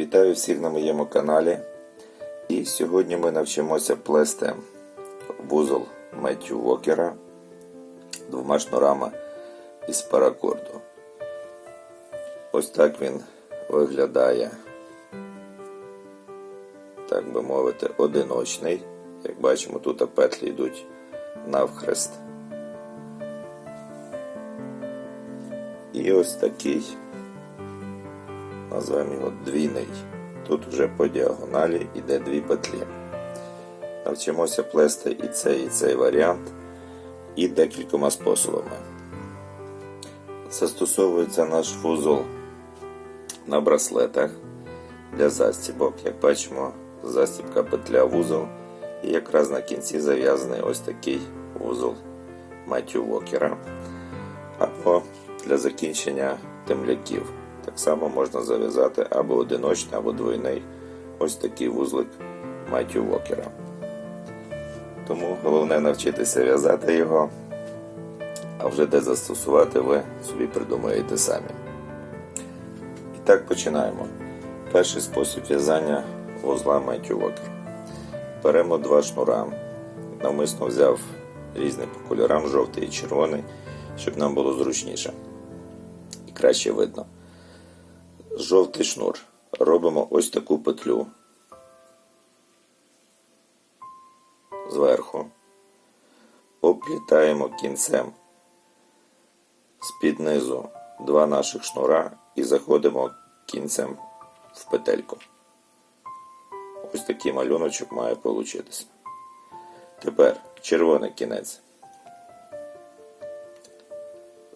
Вітаю всіх на моєму каналі. І сьогодні ми навчимося плести вузол Меттю Вокера двома шнурами із паракорду. Ось так він виглядає, так би мовити, одиночний. Як бачимо, тут петлі йдуть навхрест. І ось такий назвемо його двійний. Тут вже по діагоналі йде дві петлі. Навчимося плести і цей, і цей варіант і декількома способами. Застосовується наш вузол на браслетах для застібок. Як бачимо, застібка петля вузол. І якраз на кінці зав'язаний ось такий вузол Меттю Вокера. Або для закінчення темляків. Так само можна зав'язати або одиночний, або двойний ось такий вузлик Меттю Вокера. Тому головне навчитися в'язати його, а вже де застосувати ви собі придумаєте самі. І так починаємо. Перший спосіб в'язання вузла Меттю Вокера. Беремо два шнура. Навмисно взяв різні по кольорам, жовтий і червоний, щоб нам було зручніше і краще видно. Жовтий шнур. Робимо ось таку петлю зверху, оплітаємо кінцем з-під низу два наших шнура і заходимо кінцем в петельку. Ось такий малюночок має получитися. Тепер червоний кінець.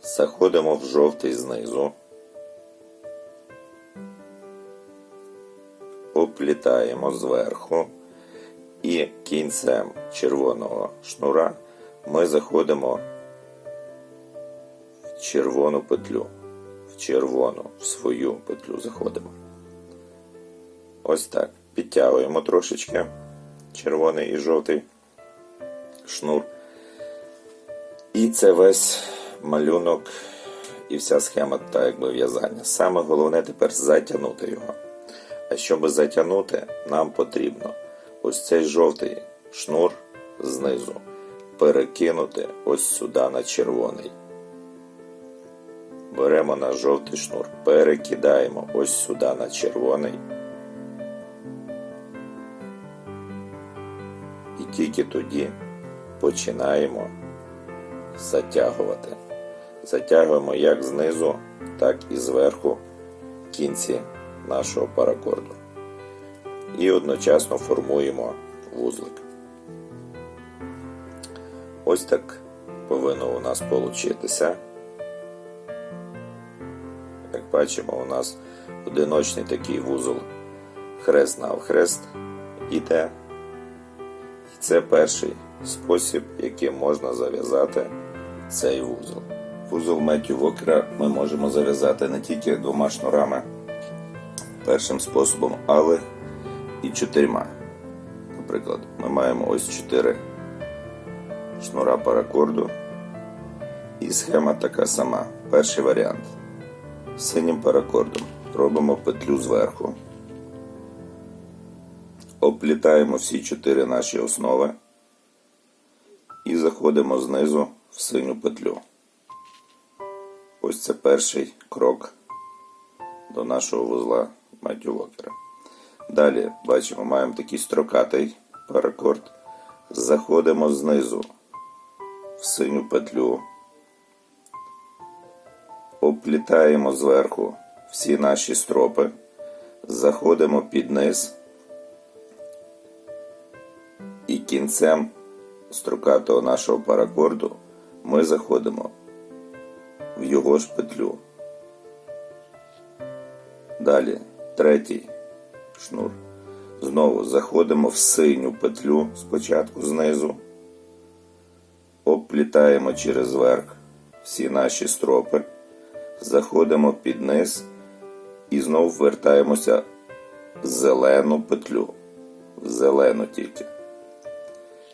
Заходимо в жовтий знизу. Оплітаємо зверху і кінцем червоного шнура ми заходимо в червону петлю. В червону, в свою петлю заходимо. Ось так. Підтягуємо трошечки червоний і жовтий шнур. І це весь малюнок і вся схема так якби в'язання. Саме головне тепер затягнути його. А щоб затягнути, нам потрібно ось цей жовтий шнур знизу перекинути ось сюди на червоний. Беремо наш жовтий шнур, перекидаємо ось сюди на червоний. І тільки тоді починаємо затягувати. Затягуємо як знизу, так і зверху кінці нашого паракорду. І одночасно формуємо вузлик. Ось так повинно у нас получитися. Як бачимо, у нас одиночний такий вузол хрест навхрест іде. І це перший спосіб, яким можна зав'язати цей вузол. Вузол Меттю Вокера ми можемо зав'язати не тільки двома шнурами першим способом, але і чотирма. Наприклад, ми маємо ось чотири шнура паракорду. І схема така сама. Перший варіант. Синім паракордом робимо петлю зверху. Оплітаємо всі чотири наші основи і заходимо знизу в синю петлю. Ось це перший крок до нашого вузла Меттю Вокера. Далі бачимо, маємо такий строкатий паракорд. Заходимо знизу в синю петлю, оплітаємо зверху всі наші стропи, заходимо під низ і кінцем строкатого нашого паракорду ми заходимо в його ж петлю. Далі третій шнур. Знову заходимо в синю петлю спочатку знизу, обплітаємо через верх всі наші стропи, заходимо під низ і знову вертаємося в зелену петлю. В зелену тільки.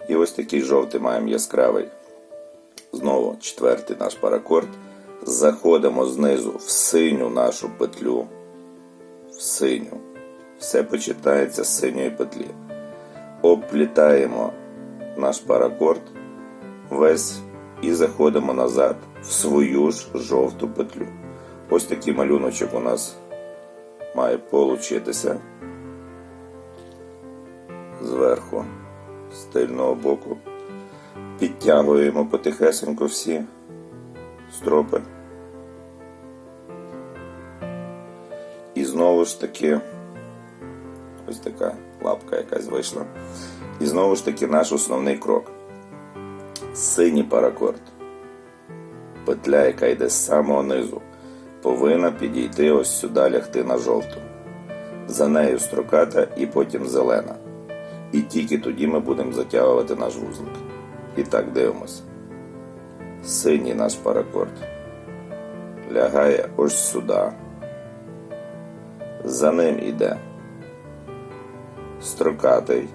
І ось такий жовтий маємо яскравий. Знову четвертий наш паракорд. Заходимо знизу в синю нашу петлю, синю. все починається з синьої петлі. Обплітаємо наш паракорд весь і заходимо назад в свою ж жовту петлю. Ось такий малюночок у нас має получитися зверху, з тильного боку. Підтягуємо потихесенько всі стропи. Знову ж таки, ось така лапка якась вийшла. І знову ж таки наш основний крок. Синій паракорд. Петля, яка йде з самого низу, повинна підійти ось сюди лягти на жовту. За нею строката і потім зелена. І тільки тоді ми будемо затягувати наш вузлик. І так дивимося. Синій наш паракорд лягає ось сюди. За ним іде строкатий.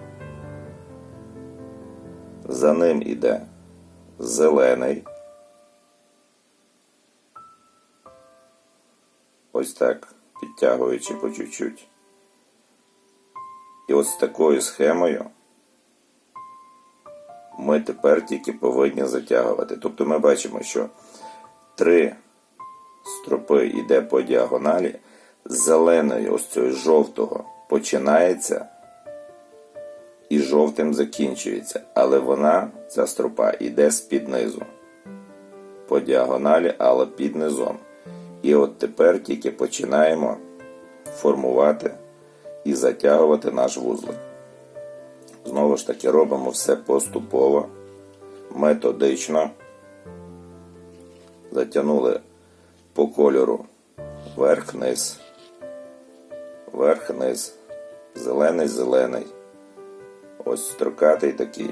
За ним іде зелений. Ось так, підтягуючи по чуть-чуть. І ось такою схемою ми тепер тільки повинні затягувати. Тобто ми бачимо, що три стропи йде по діагоналі, з зеленої ось цього жовтого починається і жовтим закінчується. Але вона, ця стропа, йде з-під низу. По діагоналі, але під низом. І от тепер тільки починаємо формувати і затягувати наш вузлик. Знову ж таки, робимо все поступово, методично. Затягнули по кольору верх-низ, верх-низ, зелений-зелений. Ось строкатий такий,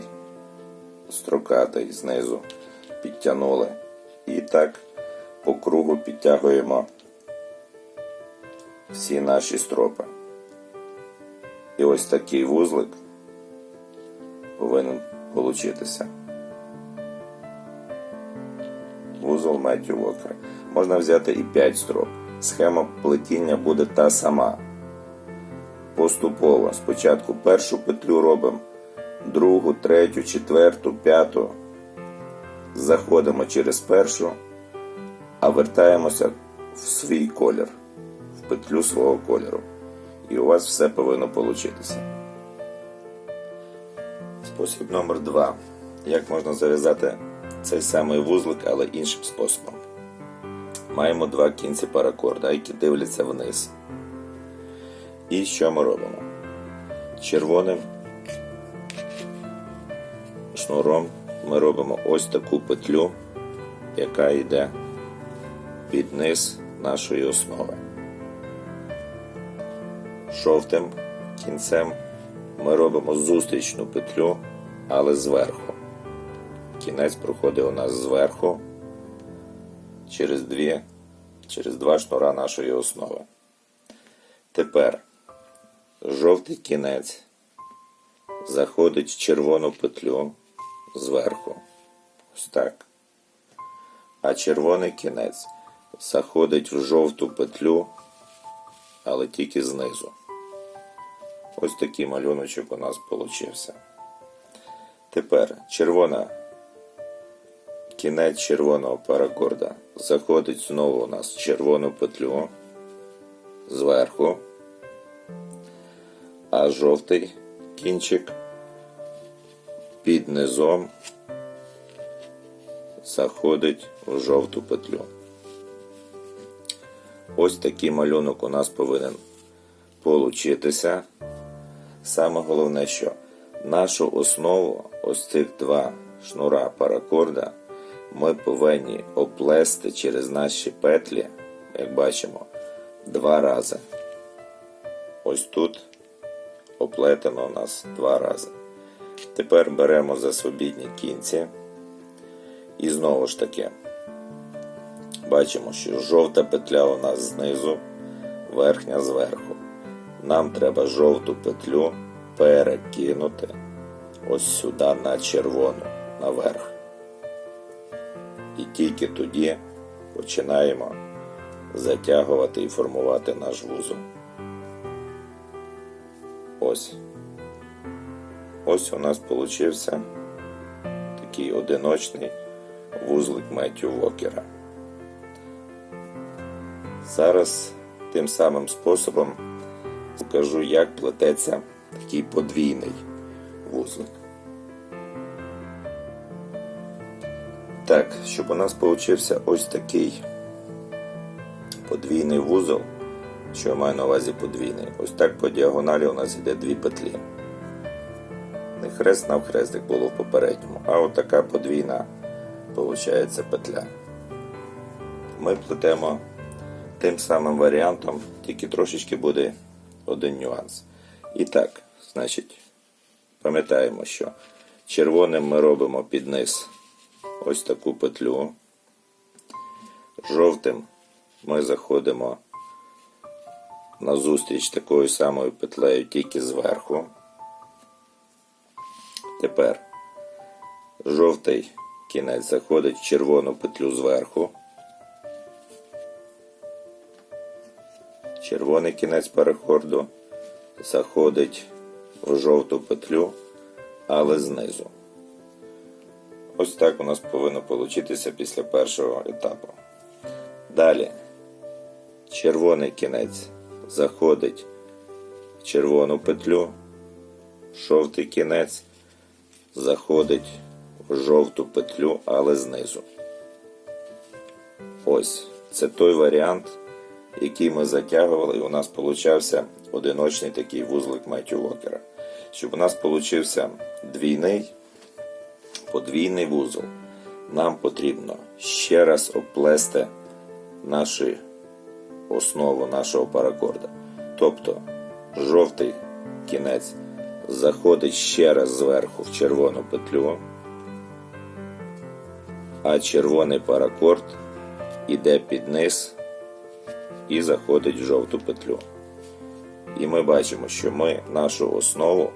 строкатий знизу підтягнули. І так по кругу підтягуємо всі наші стропи. І ось такий вузлик повинен получитися. Вузол Меттю Вокера. Можна взяти і 5 строп. Схема плетіння буде та сама. Поступово. Спочатку першу петлю робимо, другу, третю, четверту, п'яту. Заходимо через першу, а вертаємося в свій колір, в петлю свого кольору. І у вас все повинно получитися. Спосіб номер два. Як можна зав'язати цей самий вузлик, але іншим способом. Маємо два кінці паракорда, які дивляться вниз. І що ми робимо? Червоним шнуром ми робимо ось таку петлю, яка йде під низ нашої основи. Жовтим кінцем ми робимо зустрічну петлю, але зверху. Кінець проходить у нас зверху через дві, через два шнура нашої основи. Тепер жовтий кінець заходить в червону петлю зверху. Ось так. А червоний кінець заходить в жовту петлю, але тільки знизу. Ось такий малюночок у нас получився. Тепер червона, кінець червоного паракорда заходить знову у нас в червону петлю зверху, а жовтий кінчик під низом заходить в жовту петлю. Ось такий малюнок у нас повинен получитися. Саме головне, що нашу основу, ось цих два шнура паракорда, ми повинні оплести через наші петлі, як бачимо, два рази. Ось тут оплетено у нас два рази. Тепер беремо за свобідні кінці. І знову ж таки, бачимо, що жовта петля у нас знизу, верхня зверху. Нам треба жовту петлю перекинути ось сюди на червону, наверх. І тільки тоді починаємо затягувати і формувати наш вузол. Ось. Ось у нас получився такий одиночний вузлик Меттю Вокера. Зараз тим самим способом покажу, як плететься такий подвійний вузлик. Так, щоб у нас получився ось такий подвійний вузол, що я маю на увазі подвійний. Ось так по діагоналі у нас йде дві петлі. Не хрест навхрест, як було в попередньому, а от подвійна виходить петля. Ми плетемо тим самим варіантом, тільки трошечки буде один нюанс. І так, значить, пам'ятаємо, що червоним ми робимо під низ ось таку петлю. Жовтим ми заходимо на зустріч такою самою петлею, тільки зверху. Тепер жовтий кінець заходить в червону петлю зверху. Червоний кінець переходу заходить в жовту петлю, але знизу. Ось так у нас повинно получитися після першого етапу. Далі червоний кінець заходить в червону петлю, жовтий кінець заходить в жовту петлю, але знизу. Ось це той варіант, який ми затягували, і у нас получався одиночний такий вузлик Меттю Вокера. Щоб у нас получився двійний, подвійний вузол, нам потрібно ще раз оплести нашу основу нашого паракорда. Тобто жовтий кінець заходить ще раз зверху в червону петлю, а червоний паракорд іде під низ і заходить в жовту петлю. І ми бачимо, що ми нашу основу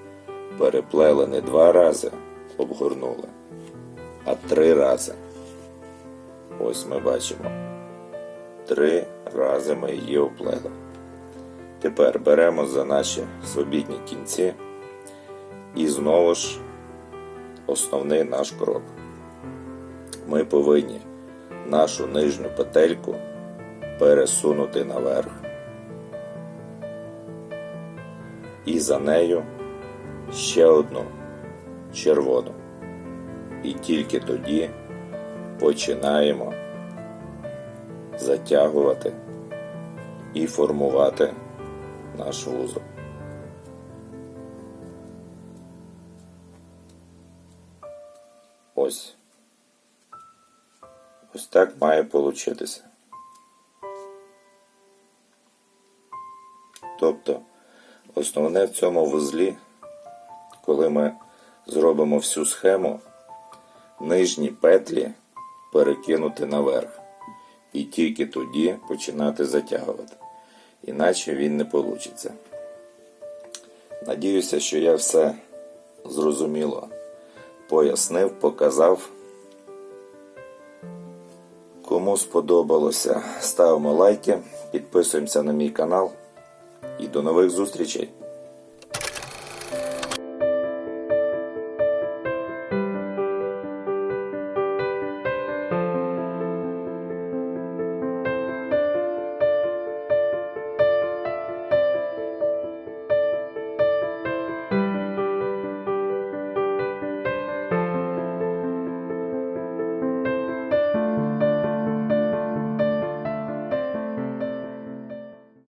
переплели не два рази, обгорнули, а три рази. Ось ми бачимо. Три рази ми її оплели. Тепер беремо за наші свобідні кінці і знову ж основний наш крок. Ми повинні нашу нижню петельку пересунути наверх. І за нею ще одну червону. І тільки тоді починаємо затягувати і формувати наш вузол. Ось. Ось так має получитися. Тобто, основне в цьому вузлі, коли ми зробимо всю схему, нижні петлі перекинути наверх. І тільки тоді починати затягувати. Іначе він не вийде. Надіюся, що я все зрозуміло пояснив, показав. Кому сподобалося, ставимо лайки, підписуємося на мій канал і до нових зустрічей!